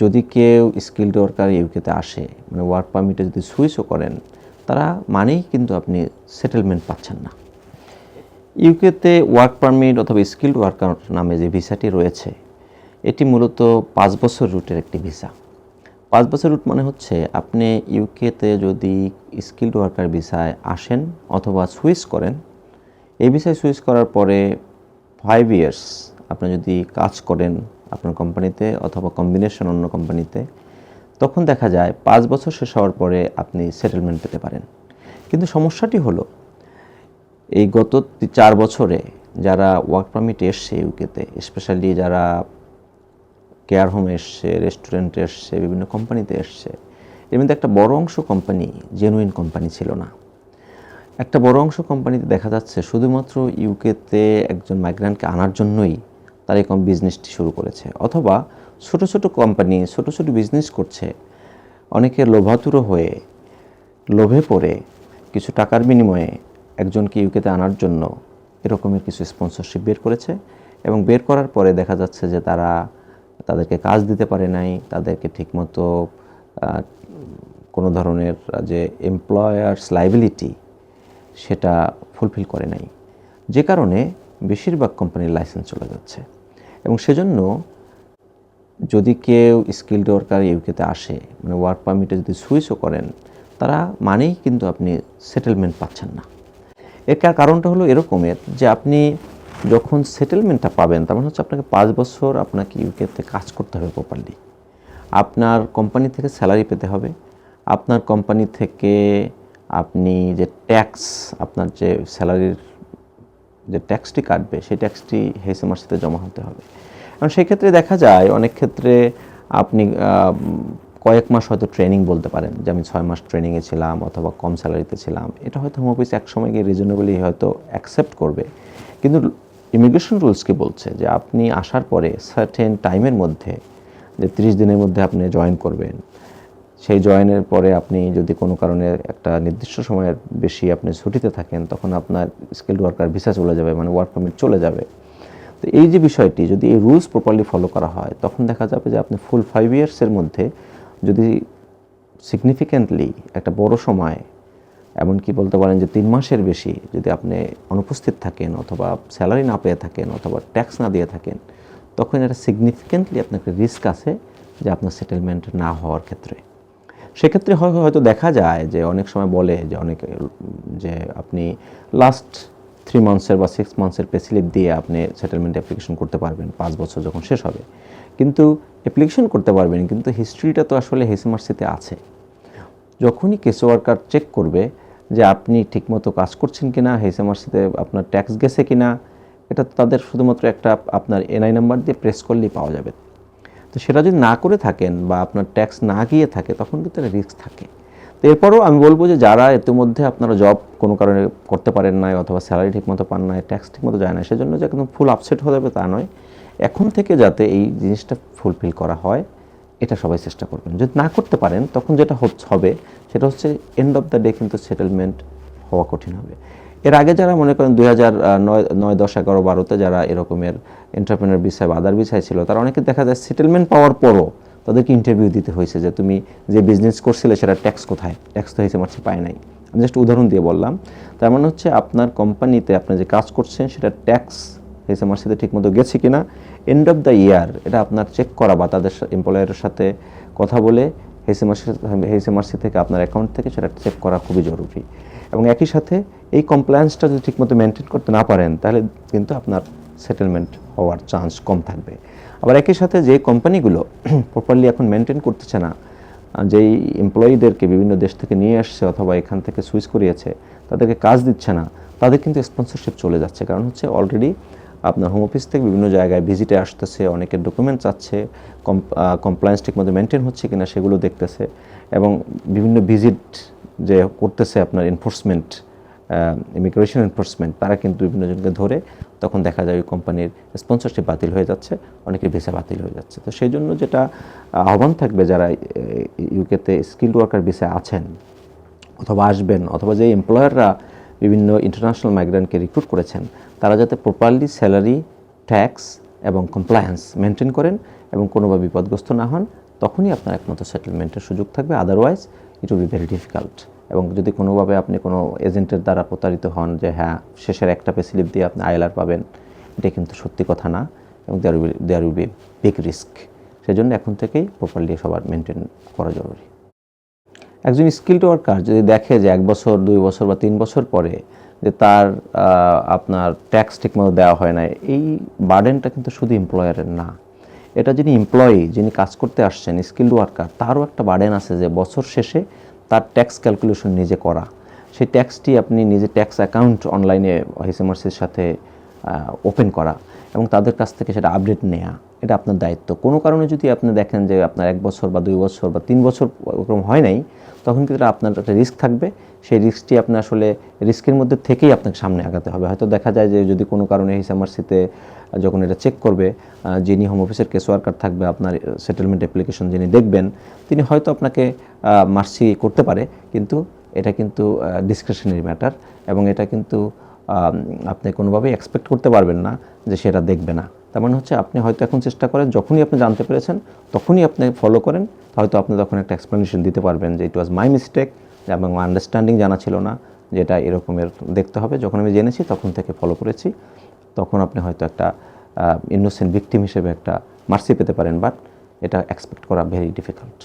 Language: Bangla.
যদি কেউ স্কিল্ড ওয়ার্কার ইউকেতে আসে মানে ওয়ার্ক পারমিটে যদি সুইচও করেন, তারা মানেই কিন্তু আপনি সেটেলমেন্ট পাচ্ছেন না। ইউকেতে ওয়ার্ক পারমিট অথবা স্কিল্ড ওয়ার্কার নামে যে ভিসাটি রয়েছে, এটি মূলত পাঁচ বছর রুটের একটি ভিসা পাঁচ বছর রুট মানে হচ্ছে আপনি ইউকেতে যদি স্কিল্ড ওয়ার্কার ভিসায় আসেন অথবা সুইচ করেন, এই ভিসায় সুইচ করার পরে ফাইভ ইয়ার্স আপনি যদি কাজ করেন আপনার কোম্পানিতে অথবা কম্বিনেশন অন্য কোম্পানিতে, তখন দেখা যায় পাঁচ বছর শেষ হওয়ার পরে আপনি সেটেলমেন্ট পেতে পারেন। কিন্তু সমস্যাটি হলো, এই গত চার বছরে যারা ওয়ার্ক পারমিট এসছে ইউকেতে স্পেশালি যারা কেয়ার হোম এসছে রেস্টুরেন্টে এসছে, বিভিন্ন কোম্পানিতে এসছে, এর মধ্যে একটা বড় অংশ কোম্পানি জেনুইন কোম্পানি ছিল না। একটা বড় অংশ কোম্পানিতে দেখা যাচ্ছে শুধুমাত্র ইউকেতে একজন মাইগ্রান্টকে আনার জন্যই তারা এই কম বিজনেসটি শুরু করেছে। অথবা ছোট ছোট কোম্পানি ছোট ছোট বিজনেস করছে, অনেকে লোভাতুর হয়ে, লোভে পড়ে, কিছু টাকার বিনিময়ে একজনকে ইউকেতে আনার জন্য এরকমের কিছু স্পন্সরশিপ বের করেছে এবং বের করার পরে দেখা যাচ্ছে যে তারা তাদেরকে কাজ দিতে পারে নাই, তাদেরকে ঠিকমতো কোনো ধরনের যে এমপ্লয়ার্স লাইবিলিটি সেটা ফুলফিল করে নাই। যে কারণে বেশিরভাগ কোম্পানির লাইসেন্স চলে যাচ্ছে। এবং সেজন্য যদি কেউ স্কিল্ড ওয়ার্কার ইউকেতে আসে মানে ওয়ার্ক পারমিটে যদি সুইচও করেন, তারা মানেই কিন্তু আপনি সেটেলমেন্ট পাচ্ছেন না। এর কারণটা হলো এরকমের যে আপনি যখন সেটেলমেন্টটা পাবেন, তার মানে হচ্ছে আপনাকে পাঁচ বছর আপনাকে ইউকেতে কাজ করতে হবে প্রপারলি আপনার কোম্পানি থেকে স্যালারি পেতে হবে, আপনার কোম্পানি থেকে আপনি যে ট্যাক্স আপনার যে স্যালারির যে ট্যাক্সটি কাটবে, সেই ট্যাক্সটি হেসেমার্সিতে জমা হতে হবে। কারণ সেই ক্ষেত্রে দেখা যায়, অনেক ক্ষেত্রে আপনি কয়েক মাস হয়তো ট্রেনিং বলতে পারেন, যে আমি ছয় মাস ট্রেনিংয়ে ছিলাম অথবা কম স্যালারিতে ছিলাম। এটা হয়তো হোম অফিস এক সময় গিয়ে রিজনেবলি হয়তো অ্যাকসেপ্ট করবে। কিন্তু ইমিগ্রেশন রুলসকে বলছে যে আপনি আসার পরে সার্টেন টাইমের মধ্যে, যে তিরিশ দিনের মধ্যে আপনি জয়েন করবেন সেই জয়েনের পরে আপনি যদি কোনো কারণে একটা নির্দিষ্ট সময়ের বেশি আপনি ছুটিতে থাকেন, তখন আপনার স্কিল্ড ওয়ার্কার ভিসা চলে যাবে মানে ওয়ার্ক পারমিট চলে যাবে। তো এই যে বিষয়টি, যদি এই রুলস প্রপারলি ফলো করা হয়, তখন দেখা যাবে যে আপনি ফুল ফাইভ ইয়ার্সের মধ্যে যদি সিগনিফিক্যান্টলি একটা বড় সময়, এমনকি বলতে পারেন যে তিন মাসের বেশি যদি আপনি অনুপস্থিত থাকেন অথবা স্যালারি না পেয়ে থাকেন অথবা ট্যাক্স না দিয়ে থাকেন, তখন এটা সিগনিফিক্যান্টলি আপনাকে রিস্ক আছে যে আপনার সেটেলমেন্ট না হওয়ার ক্ষেত্রে। সেক্ষেত্রে হয়, হয়তো দেখা যায় যে অনেক সময় বলে যে অনেক, যে আপনি লাস্ট থ্রি মান্থসের বা সিক্স মান্থসের পেসিলিপ দিয়ে আপনি সেটেলমেন্ট অ্যাপ্লিকেশন করতে পারবেন, পাঁচ বছর যখন শেষ হবে। কিন্তু অ্যাপ্লিকেশন করতে পারবেন, কিন্তু হিস্ট্রিটা তো আসলে হেসিমার্সিতে আছে। যখনই কেস ওয়ার্কার চেক করবে যে আপনি ঠিকমতো কাজ করছেন কিনা হেসেমার্সিতে আপনার ট্যাক্স গেছে কিনা, এটা তাদের শুধুমাত্র একটা আপনার এনআই নাম্বার দিয়ে প্রেস করলেই পাওয়া যাবে। তো সেটা যদি না করে থাকেন বা আপনার ট্যাক্স না গিয়ে থাকে, তখন কিন্তু একটা রিস্ক থাকে। তো এরপরও আমি বলব যে যারা ইতিমধ্যে আপনারা জব কোনো কারণে করতে পারেন নাই অথবা স্যালারি ঠিকমতো পান নাই ট্যাক্স ঠিকমতো যায় না সেজন্য যে একদম ফুল আপসেট হয়ে যাবে তা নয়। এখন থেকে যাতে এই জিনিসটা ফুলফিল করা হয়, এটা সবাই চেষ্টা করবেন। যদি না করতে পারেন, তখন যেটা হচ্ছে, হবে, সেটা হচ্ছে এন্ড অফ দ্য ডে কিন্তু সেটেলমেন্ট হওয়া কঠিন হবে। এর আগে যারা মনে করেন দুই হাজার নয় নয় দশ এগারো বারোতে যারা এরকমের এন্টারপ্রেনার বিষয় বা আদার বিষয় ছিল, তারা অনেকে দেখা যায় সেটেলমেন্ট পাওয়ার পরও তাদেরকে ইন্টারভিউ দিতে হয়েছে যে তুমি যে বিজনেস করছিলে সেটা ট্যাক্স কোথায়? ট্যাক্স তো হিসেবে মারছে পায় নাই। আমি জাস্ট উদাহরণ দিয়ে বললাম। তার মানে হচ্ছে আপনার কোম্পানিতে আপনি যে কাজ করছেন সেটা ট্যাক্স হেসেমার্সিতে ঠিকমতো গেছে কিনা এন্ড অফ দ্য ইয়ার এটা আপনার চেক করা বা তাদের এমপ্লয়ারের সাথে কথা বলে হেসেমার্সি হেসেমার্সি থেকে আপনার অ্যাকাউন্ট থেকে সেটা চেক করা খুবই জরুরি। এবং একই সাথে এই কমপ্লায়েন্সটা যদি ঠিকমতো মেনটেন করতে না পারেন, তাহলে কিন্তু আপনার সেটেলমেন্ট হওয়ার চান্স কম থাকবে। আবার একই সাথে যে কোম্পানিগুলো প্রপারলি এখন মেনটেন করতেছে না যেই এমপ্লয়ীদেরকে বিভিন্ন দেশ থেকে নিয়ে আসছে অথবা এখান থেকে সুইচ করিয়েছে, তাদেরকে কাজ দিচ্ছে না, তাদের কিন্তু স্পন্সরশিপ চলে যাচ্ছে। কারণ হচ্ছে অলরেডি আপনার হোম অফিস থেকে বিভিন্ন জায়গায় ভিজিটে আসতেছে, অনেকের ডকুমেন্ট চাচ্ছে কমপ্লায়েন্স ঠিকমতো মেনটেন হচ্ছে কিনা সেগুলো দেখতেছে এবং বিভিন্ন ভিজিট যে করতেছে আপনার এনফোর্সমেন্ট ইমিগ্রেশন এনফোর্সমেন্ট তারা কিন্তু বিভিন্ন জনকে ধরে তখন দেখা যায় ওই কোম্পানির স্পন্সরশিপ বাতিল হয়ে যাচ্ছে, অনেকের ভিসা বাতিল হয়ে যাচ্ছে। তো সেই জন্য যেটা আহ্বান থাকবে যারা ইউকেতে স্কিল্ড ওয়ার্কার ভিসা আছেন অথবা আসবেন, অথবা যে এমপ্লয়াররা বিভিন্ন ইন্টারন্যাশনাল মাইগ্রেন্টকে রিক্রুট করেছেন, তারা যাতে প্রপারলি স্যালারি ট্যাক্স এবং কমপ্লায়েন্স মেনটেন করেন এবং কোনোভাবে বিপদগ্রস্ত না হন, তখনই আপনার একমাত্র সেটেলমেন্টের সুযোগ থাকবে। Otherwise it will be very difficult এবং যদি কোনোভাবে আপনি কোনো এজেন্টের দ্বারা প্রতারিত হন যে হ্যাঁ শেষের একটা পে স্লিপ দিয়ে আপনি আইএলআর পাবেন, এটা কিন্তু সত্যি কথা না এবং there will there will be big risk সেজন্য এখন থেকেই প্রপারলি সবার মেনটেন করা জরুরি। একজন স্কিল্ড ওয়ার্কার যদি দেখে যে এক বছর, দুই বছর বা তিন বছর পরে যে তার আপনার ট্যাক্স ঠিকমতো দেওয়া হয় না এই বার্ডেনটা কিন্তু শুধু এমপ্লয়ারের না। এটা যিনি এমপ্লয়ি যিনি কাজ করতে আসছেন স্কিল্ড ওয়ার্কার তারও একটা বার্ডেন আছে যে বছর শেষে তার ট্যাক্স ক্যালকুলেশন নিজে করা। সেই ট্যাক্সটি আপনি নিজে ট্যাক্স অ্যাকাউন্ট অনলাইনে হিসেমার্সির সাথে ওপেন করা এবং তাদের কাছ থেকে সেটা আপডেট নেওয়া এটা আপনার দায়িত্ব। কোনো কারণে যদি আপনি দেখেন যে আপনার এক বছর বা দুই বছর বা তিন বছর ওরকম হয় নাই, তখন কিন্তু আপনার একটা রিস্ক থাকবে। সেই রিস্কটি আপনি আসলে রিস্কের মধ্যে থেকেই আপনাকে সামনে আগাতে হবে। হয়তো দেখা যায় যে যদি কোনো কারণে হিসামার্সিতে যখন এটা চেক করবে যিনি হোম অফিসের কেস ওয়ার্কার থাকবে, আপনার সেটেলমেন্ট অ্যাপ্লিকেশন যিনি দেখবেন, তিনি হয়তো আপনাকে মার্সি করতে পারে। কিন্তু এটা কিন্তু ডিসক্রিপশনারি ম্যাটার এবং এটা কিন্তু আপনি কোনোভাবেই এক্সপেক্ট করতে পারবেন না যে সেটা দেখবে না। তার মানে হচ্ছে আপনি হয়তো এখন চেষ্টা করেন, যখনই আপনি জানতে পেরেছেন, তখনই আপনি ফলো করেন, হয়তো আপনি তখন একটা এক্সপ্লেনেশন দিতে পারবেন যে ইট ওয়াজ মাই মিস্টেক এবং আন্ডারস্ট্যান্ডিং জানা ছিল না যেটা এরকমের দেখতে হবে। যখন আমি জেনেছি, তখন থেকে ফলো করেছি। তখন আপনি হয়তো একটা ইনোসেন্ট ভিকটিম হিসেবে একটা মার্সি পেতে পারেন বাট এটা এক্সপেক্ট করা ভেরি ডিফিকাল্ট